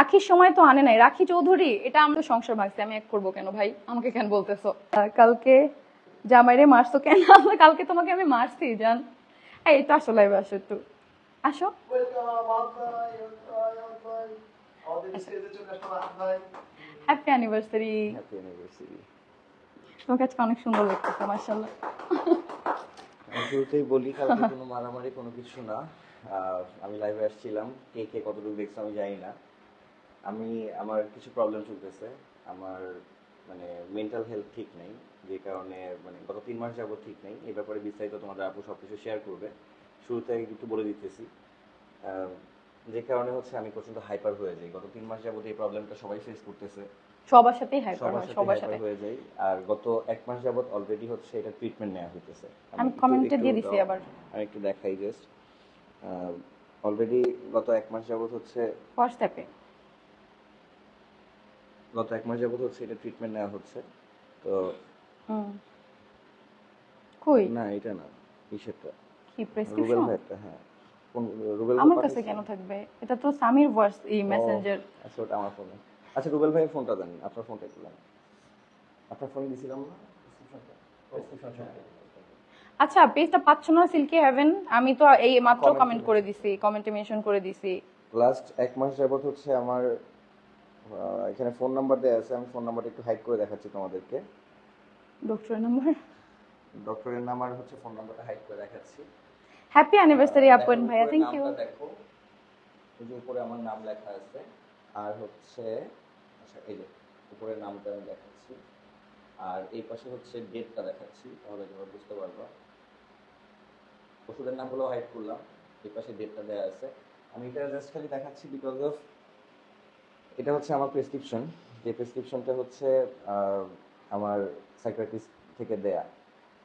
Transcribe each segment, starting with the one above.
আখির সময় তো আনে নাই। রাখি চৌধুরী এটা আমরা সংসার ভাগছি। আমি এক করব কেন ভাই? আমাকে কেন বলতেছো? কালকে জামাইরে মারছো কেন? কালকে তোমাকে আমি মারছি জান। এই তো আসো লাইভে আসো একটু। আসো। হ্যাপি অ্যানিভার্সারি তোমাকে আজকে অনেক সুন্দর লাগতেছে মার্শাল্লাহ শুরুতেই বলি কালকে কোনো মারামারি কোনো কিছু না। আমি লাইভে আসছিলাম কে কে কতটুকু দেখছে আমি জানি না। আমি আমার কিছু প্রবলেম চলতেছে। আমার মানে মেন্টাল হেলথ ঠিক নেই। যে কারণে মানে গত তিন মাস যাবত ঠিক নেই। এই ব্যাপারে বিস্তারিত তোমাদের আপু সব কিছু শেয়ার করবে। শুরুতে একটু বলে দিতেছি। যে কারণে হচ্ছে আমি প্রচণ্ড হাইপার হয়ে যাই। গত তিন মাস যাবত এই প্রবলেমটা সবাই ফেস করতেছে। সবার সাথেই হাইপার সবার সাথে হয়ে যাই। আর গত এক মাস যাবত অলরেডি হচ্ছে এটা ট্রিটমেন্ট নেওয়া হইতেছে। আমি কমেন্টে দিয়ে দিছি আবার। আমি একটু দেখাই জাস্ট অলরেডি গত এক মাস যাবত হচ্ছে হোয়াটসঅ্যাপে গত এক মাস যাবত হচ্ছে এটা ট্রিটমেন্ট নেওয়া হচ্ছে। তো কই? না এটা না কিসেরটা কি রুবেল প্রেসক্রিপশন ভাইয়েরটা হ্যাঁ। কোন রুবেল আমার কাছে কেন থাকবে? এটা তো সামির ভয়েস এই মেসেঞ্জার আচ্ছা ওটা আমার ফোনে আচ্ছা রুবেল ভাইয়ের ফোনটা দেন আপনার ফোনটা একটু দেন। আপনার ফোনে দিছিলাম না? আচ্ছা পেজটা পাচ্ছ না সিল্কি হেভেন আমি তো এই মাত্র কমেন্ট করে দিছি কমেন্টে মেনশন করে দিছি। লাস্ট এক মাস যাবত হচ্ছে আমার এখানে ফোন নাম্বার দেওয়া আছে আমি ফোন নাম্বারটা একটু হাইড করে দেখাচ্ছি তোমাদেরকে। ডক্টরের নাম্বার ডক্টরের নাম্বার হচ্ছে ফোন নাম্বারটা হাইড করে দেখাচ্ছি। হ্যাপি অ্যানিভার্সারি আপন ভাইয়া থ্যাংক ইউ দেখো। এই যে উপরে আমার নাম লেখা আছে। আর হচ্ছে আচ্ছা এই যে উপরে নামটা আমি দেখাচ্ছি। আর এই পাশে হচ্ছে ডেটটা দেখাচ্ছি তাহলে তোমরা বুঝতে পারবা। ওষুধের নামগুলো হাইড করলাম এই পাশে ডেটটা দেওয়া আছে। আমি এটা জাস্ট খালি দেখাচ্ছি বিকজ অফ এটা হচ্ছে আমার প্রেসক্রিপশন যে প্রেসক্রিপশনটা হচ্ছে আমার সাইকিয়াট্রিস্ট থেকে দেয়া।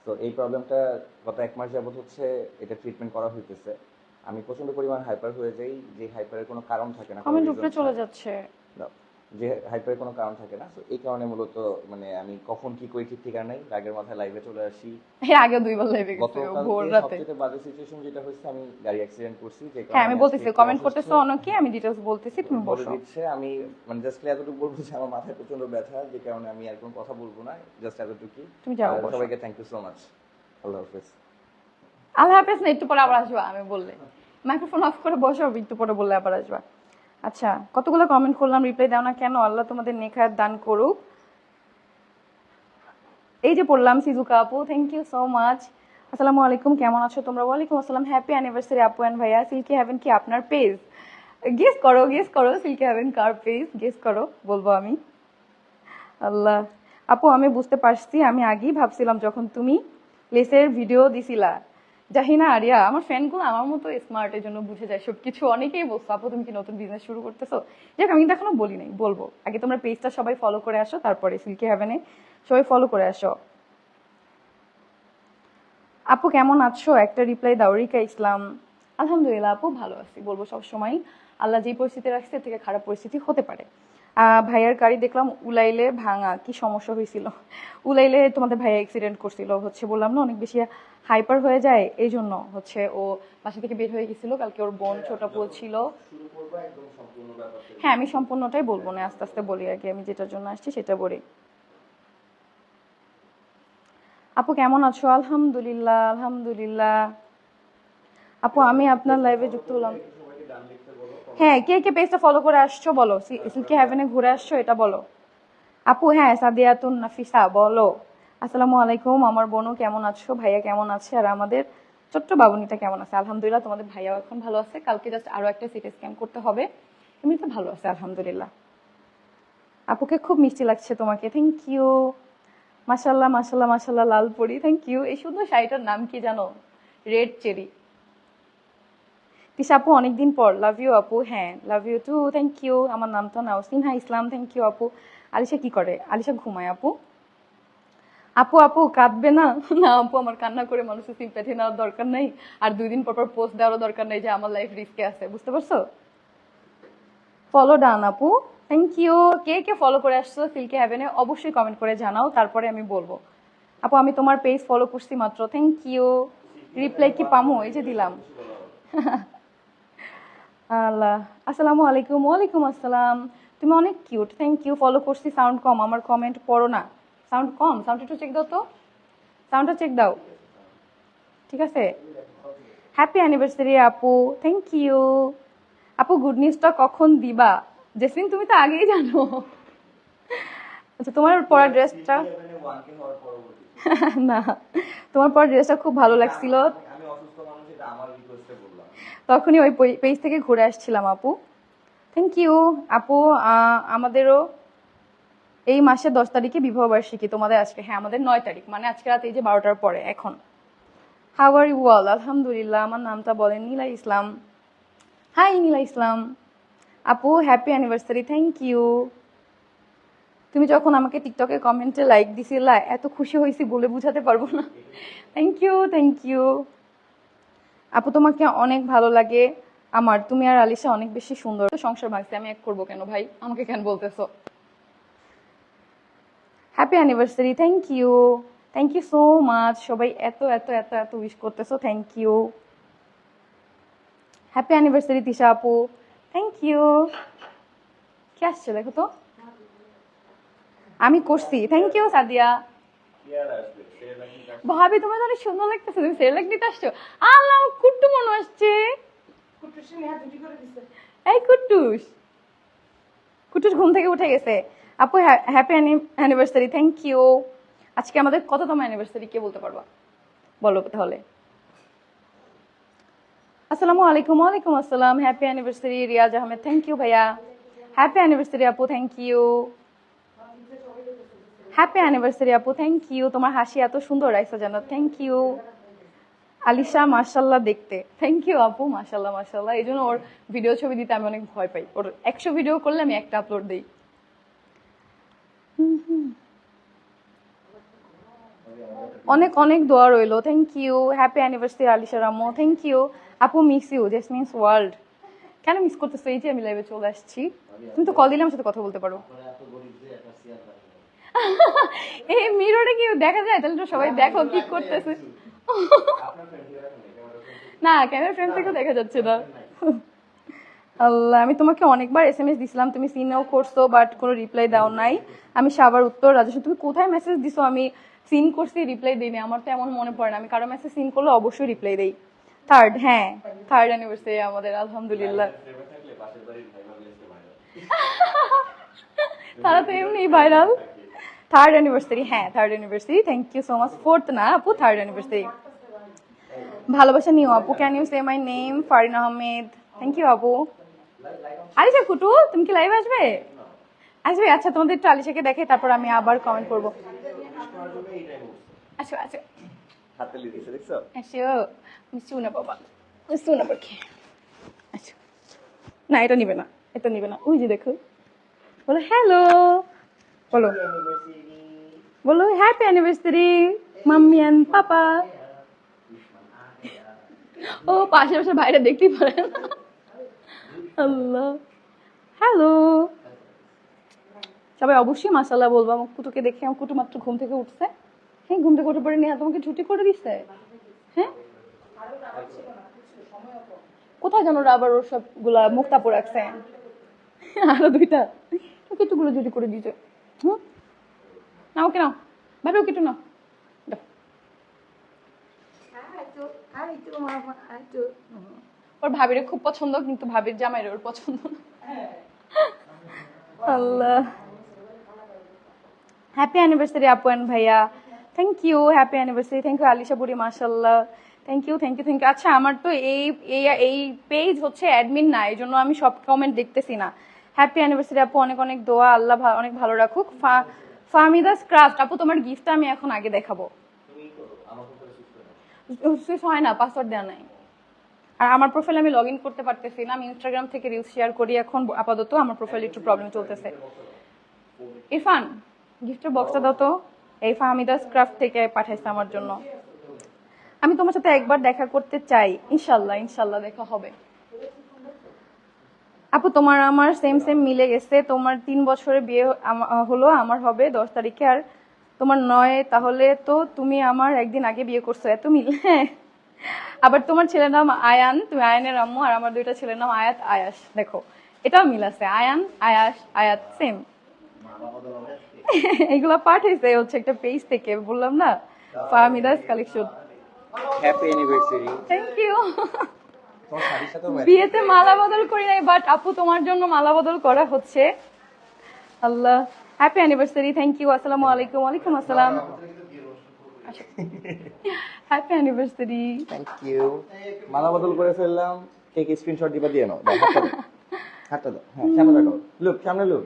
তো এই প্রবলেমটা গত এক মাস যাবত হচ্ছে এটা ট্রিটমেন্ট করা হইতেছে। আমি প্রচণ্ড পরিমাণ হাইপার হয়ে যাই যে হাইপারের কোনো কারণ থাকে না কোনো কমেন্ট উপরে চলে যাচ্ছে। যে হাইপারের কোনো কারণ থাকে না এই কারণে মূলত মানে আমি কখন কি করি ঠিক ঠিকানা নাই রাগের মাথায় লাইভে চলে আসি। এর আগে দুইবার লাইভে গেছে ভোর রাতে। সবচেয়ে বাজে সিচুয়েশন যেটা হয়েছে আমি গাড়ি অ্যাক্সিডেন্ট করছি যে হ্যাঁ আমি বলতেছি কমেন্ট করতেছো অনেকে আমি ডিটেলস বলতেছি তুমি বসো। দিচ্ছে আমি মানে জাস্ট এতটুকু বলব যে আমার মাথায় প্রচণ্ড ব্যথা যে কারণে আমি আর কোনো কথা বলব না জাস্ট এতটুকু তুমি যাও। সবাইকে থ্যাংক ইউ সো মাচ আল্লাহ হাফেজ। আল্লাহ হাফেজ না একটু পরে আবার আসবা আমি বললে। মাইক্রোফোন অফ করে বসো একটু পরে বললে আবার আসবা। আচ্ছা কতগুলো কমেন্ট করলাম রিপ্লাই দাও না কেন? আল্লাহ তোমাদের নেখায়াত দান করুক। এই যে পড়লাম, সিজুকা আপু থ্যাংক ইউ সো মাচ আসসালামু আলাইকুম, কেমন আছো তোমরা? ওয়ালাইকুম আসসালাম হ্যাপি অ্যানিভার্সারি আপু অ্যান্ড ভাইয়া। সিল্কি হ্যাভেন কি আপনার পেজ গেস করো গেস করো সিল্কি হ্যাভেন কার পেজ গেস করো, বলব আমি। আল্লাহ। আপু, আমি বুঝতে পারছি, আমি আগেই ভাবছিলাম যখন তুমি লেসের ভিডিও দিছিলা। জাহিনা, আরিয়া, আমার ফ্যানগুলো আমার মতো স্মার্ট এর জন্য বুঝে যায় সবকিছু। অনেকেই বলছো, আপু, তুমি কি নতুন বিজনেস শুরু করতেছো? যাক, আমি কিন্তু এখনও বলি নাই, বলব। আগে তোমরা পেজটা সবাই ফলো করে আসো, তারপরে সিল্কি হ্যাভেনে সবাই ফলো করে আসো। আপু, কেমন আছো? একটা রিপ্লাই দাও, রিকা ইসলাম। আলহামদুলিল্লাহ, আপু, ভালো আছি, বলব সব সময় আল্লাহ যে পরিস্থিতি রাখছে, এর থেকে খারাপ পরিস্থিতি হতে পারে। ভাইয়ার গাড়ি দেখলাম উলাইলে ভাঙা, কি সমস্যা হয়েছিল। উলাইলে তোমাদের ভাইয়া অ্যাক্সিডেন্ট করছিল, হচ্ছে বললাম না, অনেক বেশি হাইপার হয়ে যায়, এই জন্য হচ্ছে ও বাসা থেকে বের হয়ে গেছিল। কালকে ওর বোন ছোট পুল ছিল। হ্যাঁ আমি সম্পূর্ণটাই বলব না, আস্তে আস্তে বলি আগে, আমি যেটার জন্য আসছি সেটা বলি। আপু, কেমন আছো? আলহামদুলিল্লাহ আলহামদুলিল্লাহ। আপু, আমি আপনার লাইভে যুক্ত হলাম। হ্যাঁ কে কে পেজটা ফলো করে আসছো বলো? সিল্কি হ্যাভেনে ঘুরে আসছো এটা বলো। আপু হ্যাঁ সাদিয়াতুন নাফিসা, বলো। আসসালামু আলাইকুম, আমার বোনও কেমন আছো? ভাইয়া কেমন আছে? আর আমাদের ছোট্ট বাবুনিটা কেমন আছে? আলহামদুলিল্লাহ, তোমাদের ভাইয়াও এখন ভালো আছে। কালকে জাস্ট আরও একটা সিটি স্ক্যান করতে হবে। এমনিতে ভালো আছে, আলহামদুলিল্লাহ। আপুকে খুব মিষ্টি লাগছে তোমাকে। থ্যাংক ইউ মাশাল্লাহ মাশাল্লাহ মাশাল্লাহ লাল পরি। থ্যাংক ইউ এই সুন্দর শাড়িটার নাম কি জানো? রেড চেরি তিশা আপু, অনেকদিন পর। লাভ ইউ আপু হ্যাঁ love you too thank you আমার নাম তো নাও সিনহা ইসলাম থ্যাংক ইউ আপু। আলিশা কি করে? আলিশা ঘুমায় আপু। আপু আপু, কাঁদবে না? না আপু, আমার কান্না করে মানুষের সিম্প্যাথি নেওয়ার দরকার নেই। আর দুই দিন পর পর পোস্ট দেওয়ারও দরকার নেই যে আমার লাইফ রিস্কে আছে, বুঝতে পারছ? ফলো ডান আপু। থ্যাংক ইউ কে কে ফলো করে আসছো সিল্কি হ্যাভেনে অবশ্যই কমেন্ট করে জানাও, তারপরে আমি বলব। আপু, আমি তোমার পেজ ফলো করছি মাত্র থ্যাংক ইউ রিপ্লাই কি পামো? এই যে দিলাম। আল্লাহ। আসসালামু আলাইকুম। ওয়ালাইকুম আসসালাম। তুমি অনেক কিউট থ্যাংক ইউ ফলো করছি। সাউন্ড কম। আমার কমেন্ট পড়ো না। সাউন্ড কম। সাউন্ড একটু চেক দাও তো। সাউন্ডটা চেক দাও। ঠিক আছে? হ্যাপি অ্যানিভার্সারি আপু। থ্যাংক ইউ আপু গুড নিউজটা কখন দিবা? জেসমিন তুমি তো আগেই জানো। আচ্ছা তোমার পরা ড্রেসটা না। তোমার পরা ড্রেসটা খুব ভালো লাগছিল আমি অসুস্থ মানুষ এটা আমার রিকোয়েস্টে বললাম তখনই ওই পেজ থেকে ঘুরে আসছিলাম আপু। থ্যাংক ইউ আপু আমাদেরও এই মাসের দশ তারিখে বিবাহ বার্ষিকী তোমাদের আজকে হ্যাঁ আমাদের নয় তারিখ মানে আজকে রাত এই যে বারোটার পরে, এখন। হাউ আর ইউ অল আলহামদুলিল্লাহ, আমার নামটা বলেন নীলা ইসলাম। হাই নীলা ইসলাম। আপু হ্যাপি অ্যানিভার্সারি থ্যাংক ইউ তুমি যখন আমাকে টিকটকে কমেন্টে লাইক দিছিলা, এত খুশি হয়েছি বলে বুঝাতে পারব না। থ্যাংক ইউ থ্যাংক ইউ আপু, তোমাকে অনেক ভালো লাগে। আমার, তুমি আর আলিশা অনেক বেশি সুন্দর। তো সংসার ভাগছে আমি এক করব কেন ভাই? আমাকে কেন বলতেছো? Happy anniversary thank you thank you so much সবাই এত এত এত এত উইশ করতেছো thank you happy anniversary Tisha আপু। থ্যাংক ইউ কি আসছে, দেখো তো? আমি করছি। Thank you Sadia. ভাবি তোমার অনেক সুন্দর লাগতেছে তুমি সেরেলাক নিতে আসছো। আল্লাহ কুট্টু মনে আসছে। এই কুট্টুস। কুট্টুস ঘুম থেকে উঠে গেছে। আপু হ্যাপি অ্যানিভার্সারি থ্যাংক ইউ। আজকে আমাদের কততম অ্যানিভার্সারি কে বলতে পারবা? বলো তাহলে। আসসালামু আলাইকুম ওয়ালাইকুম আসসালাম। Happy anniversary Riaz Ahmed thank you ভাইয়া। হ্যাপি অ্যানিভার্সারি আপু থ্যাংক ইউ। হ্যাপি অ্যানিভার্সারি আপু থ্যাংক ইউ তোমার হাসি এত সুন্দর রাইসা জানো থ্যাংক ইউ আলিশা মার্শাল্লাহ দেখতে থ্যাংক ইউ আপু মার্শাল্লাহ মার্শাল্লাহ এই জন্য ওর ভিডিও ছবি দিতে আমি অনেক ভয় পাই ওর একশো ভিডিও করলে আমি একটা আপলোড দিই অনেক অনেক দোয়া রইল thank you happy anniversary Alisha Rammu thank you আপু miss you Jesmin's world কেন মিস করতেছো এই যে আমি লাইভে চলে আসছি। তুমি তো কল দিলে আমার সাথে কথা বলতে পারো। এই মিররে কি দেখা যায়? তাহলে তো সবাই দেখো কি করতেছে। না ক্যামেরা ফ্রেম থেকেও দেখা যাচ্ছে না। আল্লাহ আমি তোমাকে অনেকবার এস এম এস দিছিলাম তুমি সিনও করছ বাট কোনো রিপ্লাই দাও নাই। আমি সাবার উত্তর রাজস্ব তুমি কোথায় মেসেজ দিছো? আমি সিন করছি রিপ্লাই দিইনি। আমার তো এমন মনে পড়ে না। আমি কারও মেসেজ সিন করলে অবশ্যই রিপ্লাই দেই। থার্ড হ্যাঁ থার্ড অ্যানিভার্সারি আমাদের আলহামদুলিল্লাহ। তারা তো এমনি ভাইরাল থার্ড অ্যানিভার্সারি হ্যাঁ third anniversary thank you so much fourth না আপু থার্ড অ্যানিভার্সারি ভালোবাসা নিও আপু can you say my name Farin Ahmed thank you আপু. আলিশা কুটু তুমি কি লাইভ আসবে? আসবে আচ্ছা তোমাদের একটু আলিশাকে দেখে তারপর আমি আবার কমেন্ট করব। আচ্ছা আচ্ছা হাতে লিখেছে দেখছ? আসো মিষ্টি না বাবা মিষ্টি না আচ্ছা না এটা নিবে না এটা নিবে না। ওই যে দেখো। বলো হ্যালো বলো বলো happy anniversary mummy and papa ও পাশে পাশে বাইরে দেখতেই পারে না। আল্লাহ। হ্যালো সবাই অবশ্যই মাসাল্লাহ বলব আমার কুটুকে দেখে আমার কুটু মাত্র ঘুম থেকে উঠছে। হ্যাঁ ঘুম থেকে উঠে পড়ে নিয়ে তোমাকে ছুটি করে দিচ্ছে হ্যাঁ? কোথায় ওরা আবার ওর সবগুলা মুক্তাপুর রাখছে আরও দুইটা। কেটুগুলো জুটি করে দিয়েছে হুম? না ওকে নাও। ভাবে ওকে একটু নাও। দাও। ওর ভাবিরে খুব পছন্দ কিন্তু ভাবির জামাইরে ওর পছন্দ না। আল্লাহ। হ্যাপি অ্যানিভার্সারি আপু অ্যান্ড ভাইয়া। Thank you happy anniversary thank you Alisha বুড়ি মাশাল্লাহ thank you thank you thank you আচ্ছা আমার তো এই এই এই পেজ হচ্ছে অ্যাডমিন না এই জন্য আমি সব কমেন্ট দেখতেছি না। হ্যাপি অ্যানিভার্সারি আপু। অনেক অনেক দোয়া। আল্লাহ অনেক ভালো রাখুক। ফাহমিদাস ক্রাফট আপু, তোমার গিফটটা আমি এখন আগে দেখাবো। সুইচ হয় না পাসওয়ার্ড দেওয়া নাই। আর আমার প্রোফাইল আমি লগ ইন করতে পারতেছি না। আমি ইনস্টাগ্রাম থেকে রিলস শেয়ার করি এখন। আপাতত আমার প্রোফাইল একটু প্রবলেম চলতেছে। ইরফান গিফটের বক্সটা দাও তো। এই ফাহমিদাস ক্রাফট থেকে পাঠাইছে আমার জন্য। আমি তোমার সাথে একবার দেখা করতে চাই। ইনশাল্লাহ ইনশাল্লাহ দেখা হবে। আপু তোমার আমার সেম সেম মিলে গেছে। তোমার তিন বছরে বিয়ে হলো আমার হবে দশ তারিখে। আর তোমার নয় তাহলে তো তুমি আমার একদিন আগে বিয়ে করছ এত মিল হ্যাঁ। আবার তোমার ছেলের নাম আয়ান তুমি আয়ানের আম্মু আর আমার দুইটা ছেলের নাম আয়াত আয়াস। দেখো এটাও মিল আছে। আয়ান আয়াস আয়াত সেম এগুলা পাঠাইছে হচ্ছে একটা পেজ থেকে বললাম না? Fahmida's collection happy anniversary thank you বিয়েতে মালা বদল করি নাই বাট আপু তোমার জন্য মালা বদল করা হচ্ছে। আল্লাহ। হ্যাপি অ্যানিভার্সারি থ্যাংক ইউ আসসালামু আলাইকুম ওয়ালাইকুম আসসালাম। হ্যাপি অ্যানিভার্সারি থ্যাংক ইউ মালা বদল করে ফেললাম কেক স্ক্রিনশট দিবা দিয়ে নাও। হাতটা দাও। হ্যাঁ সামনে লুক সামনে লুক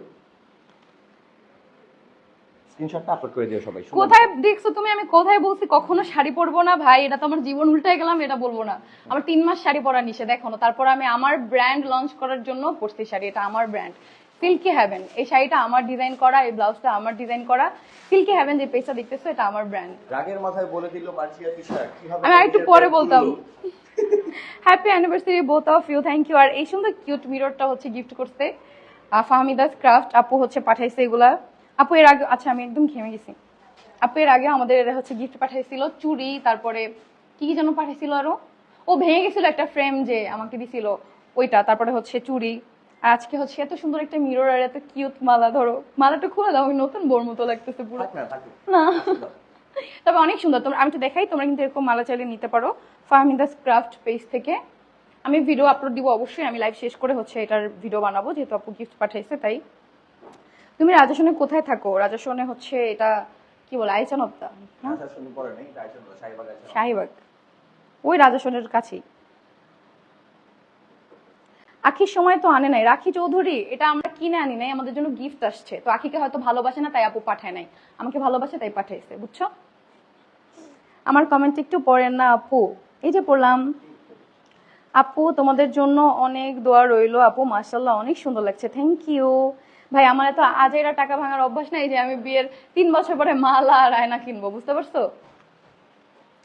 স্ক্রিনশটটা আপলোড করে দিও সবাই কোথায় দেখছ তুমি? আমি কোথায় বলছি? কখনো শাড়ি পরবো না ভাই এটা তো আমার জীবন উল্টাই গেলাম এটা বলব না। আমার তিন মাস শাড়ি পরা নিষেধ এখনও তারপর আমি আমার ব্র্যান্ড লঞ্চ করার জন্য পরছি শাড়ি এটা আমার ব্র্যান্ড সিল্কি হ্যাভেন এই শাড়িটা আমার ডিজাইন করা এই ব্লাউজটা আমার ডিজাইন করা। সিল্কি হ্যাভেন যে পেজটা দেখতেছো এটা আমার ব্র্যান্ড রাগের মাথায় বলে দিল মার্জিয়া তিশা কীভাবে আমি আরেকটু পরে বলতাম। Happy anniversary both of you thank you আর এই সুন্দর কিউট মিররটা হচ্ছে গিফট করতে ফাহমিদাস ক্রাফট আপু হচ্ছে পাঠাইছে এগুলা। আপু এর আগে আচ্ছা আমি একদম ঘেমে গেছি। আপু এর আগে আমাদের হচ্ছে গিফট পাঠাইছিল চুড়ি তারপরে কি কি যেন পাঠাইছিল আরও? ও ভেঙে গেছিল একটা ফ্রেম যে আমাকে দিছিল ওইটা তারপরে হচ্ছে চুড়ি। আজকে হচ্ছে এত সুন্দর একটা মিরর আর এত কিউট মালা ধরো। মালাটা খুলে দাও আমি নতুন বোর মতো লাগতেছে পুরো। না তবে অনেক সুন্দর। তোমরা আমি তো দেখাই তোমরা কিন্তু এরকম মালা চাইলে নিতে পারো। ফাহমিদাস ক্রাফট পেজ থেকে। আমি ভিডিও আপলোড দিব অবশ্যই আমি লাইভ শেষ করে হচ্ছে এটার ভিডিও বানাবো যেহেতু আপু গিফট পাঠাইছে তাই। তুমি রাজাসনে কোথায় থাকো? রাজাসনে হচ্ছে এটা কি বলে সাইবাগ আছে শাহিবাগ ওই রাজাসনের কাছেই। আখির সময় তো আনে নাই। রাখি চৌধুরী এটা আমরা কিনে আনি নাই আমাদের জন্য গিফট আসছে। তো আখিকে হয়তো ভালোবাসে না তাই আপু পাঠায় নাই। আমাকে ভালোবাসে তাই পাঠাইছে বুঝছ? আমার কমেন্ট একটু পড়েন না আপু। এই যে পড়লাম। আপু তোমাদের জন্য অনেক দোয়া রইল আপু। মার্শাল্লাহ অনেক সুন্দর লাগছে। থ্যাংক ইউ ভাই আমার এত আজেরা টাকা ভাঙার অভ্যাস নাই যে আমি বিয়ের তিন বছর পরে মালা আর আয়না কিনবো বুঝতে পারছ?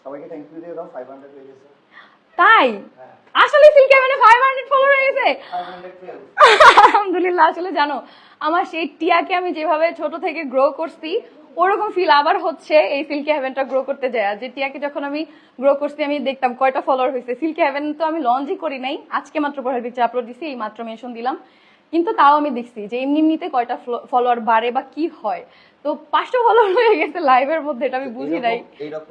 সবাইকে থ্যাংক ইউ দিয়ে দাও 500 হয়ে গেছে। তাই? আসলে সিল্কে মানে ফাইভ হান্ড্রেড ফলো হয়ে গেছে? আলহামদুলিল্লাহ আসলে জানো আমার সেই টিয়াকে আমি যেভাবে ছোট থেকে গ্রো করছি ওরকম ফিল আবার হচ্ছে এই সিল্কি হ্যাভেনটা গ্রো করতে যায়। আর যে টিয়াকে যখন আমি গ্রো করছি আমি দেখতাম কয়টা ফলোয়ার হয়েছে। সিল্কি হ্যাভেন তো আমি লঞ্চই করি নাই। আজকে মাত্র প্রোফাইল পিকচার আপলোড দিছি এই মাত্র মেনশন দিলাম। কিন্তু তাও আমি দেখছি যে এমনি এমনিতে কয়টা ফলোয়ার বাড়ে বা কি হয়। তো পাঁচটা ফলোয়ার হয়ে গেছে লাইভের মধ্যে এটা আমি বুঝি নাই।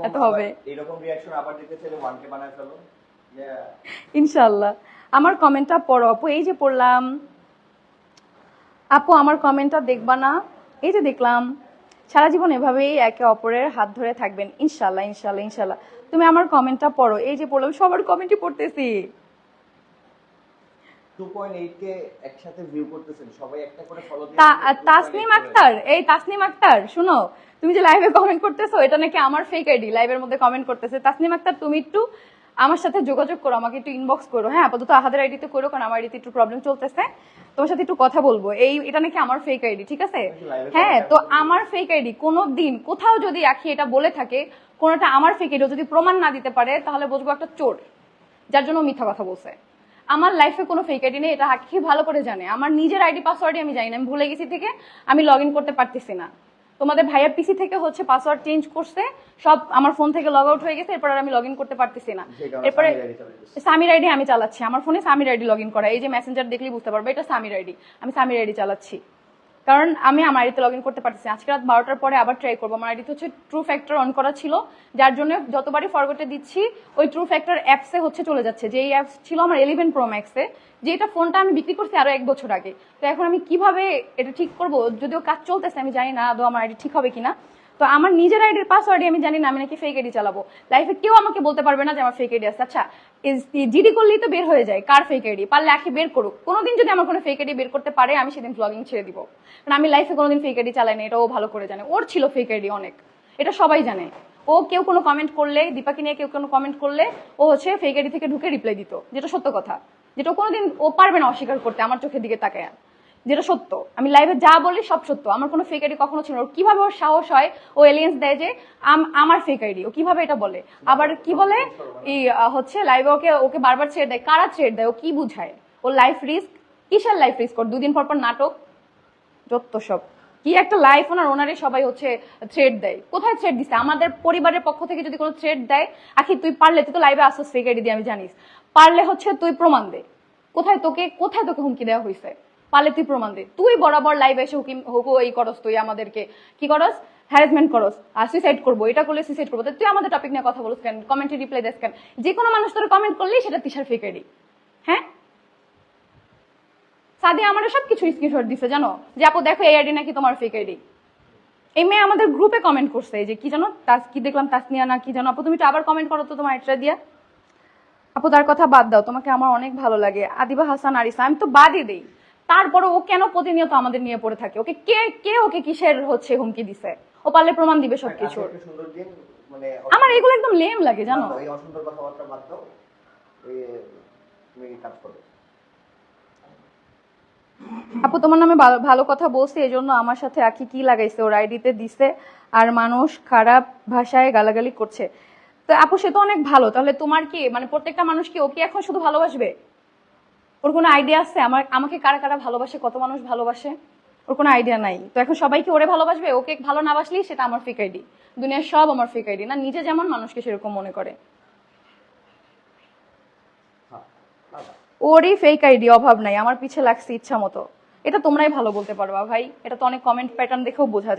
এত হবে। এইরকম রিঅ্যাকশন আবার দিতে চাইলে 1k বানায় ফেলো। Yeah. ইনশাল্লাহ আমার কমেন্টটা পড়ো। আপু এই যে পড়লাম। আপু আমার কমেন্টটা দেখবা না? এই যে দেখলাম সারা জীবন এভাবেই একে অপরের হাত ধরে থাকবেন। ইনশাল্লাহ ইনশাল্লাহ ইনশাল্লাহ তুমি আমার কমেন্টটা পড়ো। এই যে পড়লাম সবার কমেন্টই পড়তেছি। 2.8 কে একসাথে ভিউ করতেছেন সবাই একটা করে ফলো তাসনিম আক্তার এই তাসনিম আক্তার শুনো তুমি যে লাইভে কমেন্ট করতেছো এটা নাকি আমার ফেক আইডি লাইভের মধ্যে কমেন্ট করতেছে। তাসনিম আক্তার তুমি একটু আমার সাথে যোগাযোগ করো আমাকে একটু ইনবক্স করো। হ্যাঁ আপাতত আহাদের আইডিতে করো কারণ আমার আইডিতে একটু প্রবলেম চলতেছে। তোমার সাথে একটু কথা বলব। এই এটা নাকি আমার ফেক আইডি ঠিক আছে? হ্যাঁ তো আমার ফেক আইডি কোনো দিন কোথাও যদি আখি এটা বলে থাকে কোনোটা আমার ফেক আইডি যদি প্রমাণ না দিতে পারে তাহলে বুঝব একটা চোর যার জন্য মিথ্যা কথা বলছে। আমার লাইফে কোনো ফেক আইডি নেই এটা হাকি ভালো করে জানে। আমার নিজের আইডি পাসওয়ার্ডই আমি জানি না আমি ভুলে গেছি থেকে আমি লগ ইন করতে পারতেছি না। তোমাদের ভাইয়ার পিসি থেকে হচ্ছে পাসওয়ার্ড চেঞ্জ করছে সব আমার ফোন থেকে লগ আউট হয়ে গেছে এরপর আমি লগ ইন করতে পারতেছি না। এরপরে সামির সামির আইডি আমি চালাচ্ছি আমার ফোনে সামির আইডি লগ ইন করা এই যে মেসেঞ্জার দেখলেই বুঝতে পারব এটা সামির আইডি আমি সামির আইডি চালাচ্ছি। কারণ আমি আমার আইডিতে লগ ইন করতে পারতেছি আজকে রাত বারোটার পরে আবার ট্রাই করব। আমার আইডিতে হচ্ছে ট্রু ফ্যাক্টর অন করা ছিল, যার জন্য যতবারই ফরগটে দিচ্ছি, ওই ট্রু ফ্যাক্টর অ্যাপসে হচ্ছে চলে যাচ্ছে। যে এই অ্যাপস ছিল আমার ইলেভেন প্রো ম্যাক্সে যেটা ফোনটা আমি বিক্রি করছি আরও এক বছর আগে। তো এখন আমি কীভাবে এটা ঠিক করব? যদিও কাজ চলতেছে, আমি জানি না, আদৌ আমার আইডি ঠিক হবে কিনা। তো আমার নিজের আইডির পাসওয়ার্ডই আমি জানি না, আমি নাকি ফেক আইডি চালাবো। লাইফে কেউ আমাকে বলতে পারবে না যে আমার ফেক আইডি আছে। আচ্ছা জিডি করলেই তো বের হয়ে যায়, কার ফেক আইডি পারলে আখি বের করুক। কোনোদিন যদি আমার কোনো ফেক আইডি বের করতে পারে, আমি সেদিন ব্লগিং ছেড়ে দিব। কারণ আমি লাইফে কোনোদিন ফেক আইডি চালাই না এটা ও ভালো করে জানে। ওর ছিল ফেক আইডি অনেক। এটা সবাই জানে। ও কেউ কোনো কমেন্ট করলে, দীপাকে নিয়ে কেউ কোনো কমেন্ট করলে, ও হচ্ছে ফেক আইডি থেকে ঢুকে রিপ্লাই দিত, যেটা সত্য কথা। যেটা কোনোদিন, ও পারবে না অস্বীকার করতে, আমার চোখের দিকে তাকায়। যেটা সত্য। আমি লাইভে যা বলি সব সত্য। আমার কোনো ফেক আইডি কখনো ছিল না। ওর কীভাবে ওর সাহস হয়, ও এলিয়েন্স দেয় যে, আম- আমার ফেক আইডি ও কীভাবে এটা বলে? আবার কি বলে? এই হচ্ছে লাইভে ওকে ওকে বারবার ছেড়ে দেয়। কারা ছেড়ে দেয়? ও কি বুঝায়? ও লাইফ রিস্ক কিসের লাইফ রিস্ক ওর দুদিন পর পর নাটক? যত সব। কি একটা লাইফ ওনার? ওনারই সবাই হচ্ছে থ্রেড দেয়। কোথায় থ্রেড দিছে? আমাদের পরিবারের পক্ষ থেকে যদি কোনো থ্রেড দেয়, আখি, তুই পারলে, তুই তো লাইভে আসছিস ফেক আইডি দিয়ে, আমি জানিস। পারলে হচ্ছে তুই প্রমাণ দে। কোথায় তোকে কোথায় তোকে হুমকি দেওয়া হয়েছে পারলে তুই প্রমাণ দে। তুই বরাবর লাইভ এসে হুকিম হুকু এই করস তুই আমাদেরকে। কি করস? হ্যারাসমেন্ট করস। আর সুইসাইড করব। এটা করলে সুইসাইড করব। তুই আমাদের টপিক নিয়ে কথা বলিস কেন? কমেন্টে রিপ্লাই দিস কেন? যে কোনো মানুষ তোর কমেন্ট করলেই সেটা তিশার ফেক আইডি হ্যাঁ? সাদিয়া আমার সব কিছু স্ক্রিনশট দিছে, জানো? যে আপু, দেখো এই আইডি নাকি তোমার ফেক আইডি এই মেয়ে আমাদের গ্রুপে কমেন্ট করছে। যে কি জানো? তাস কি দেখলাম? তাস তাসনিয়া না কি জানো? আপু, তুমি তো আবার কমেন্ট করো তো তোমার এটা দিয়া। আপু, তার কথা বাদ দাও। তোমাকে আমার অনেক ভালো লাগে। আদিবা হাসান আরিসা, আমি তো বাদই দেই। তারপরে ও কেন প্রতিনিয়ত আমাদের নিয়ে পড়ে থাকে? ওকে কে কে ওকে কিসের হচ্ছে হুমকি দিছে? ও পারলে প্রমাণ দিবে সুন্দর দিন মানে আমার এগুলো একদম লেম লাগে জানো? আপু তোমার নামে ভালো- ভালো কথা বলছি এই জন্য আমার সাথে আখি কি লাগাইছে? ওর আইডিতে দিছে আর মানুষ খারাপ ভাষায় গালাগালি করছে। তো আপু সে তো অনেক ভালো তাহলে তোমার কি মানে প্রত্যেকটা মানুষ কি ওকে এখন শুধু ভালোবাসবে? ওর কোনো আইডিয়া আছে? আমার, আমাকে কারা কারা ভালোবাসে, কত মানুষ ভালোবাসে? ওর কোনো আইডিয়া নাই। তো এখন সবাই কি ওরে ভালোবাসবে? ওকে ভালো না বাসলেই সেটা আমার ফেক আইডি দুনিয়ার সব আমার ফেক আইডি না, নিজে যেমন মানুষকে সেরকম মনে করে। ওরই ফেক আইডি অভাব নাই। আমার পিছে লাগছে ইচ্ছা মতো। এটা তোমরাই ভালো বলতে পারবা ভাই। এটা তো অনেক কমেন্ট প্যাটার্ন দেখেও বোঝা যায়।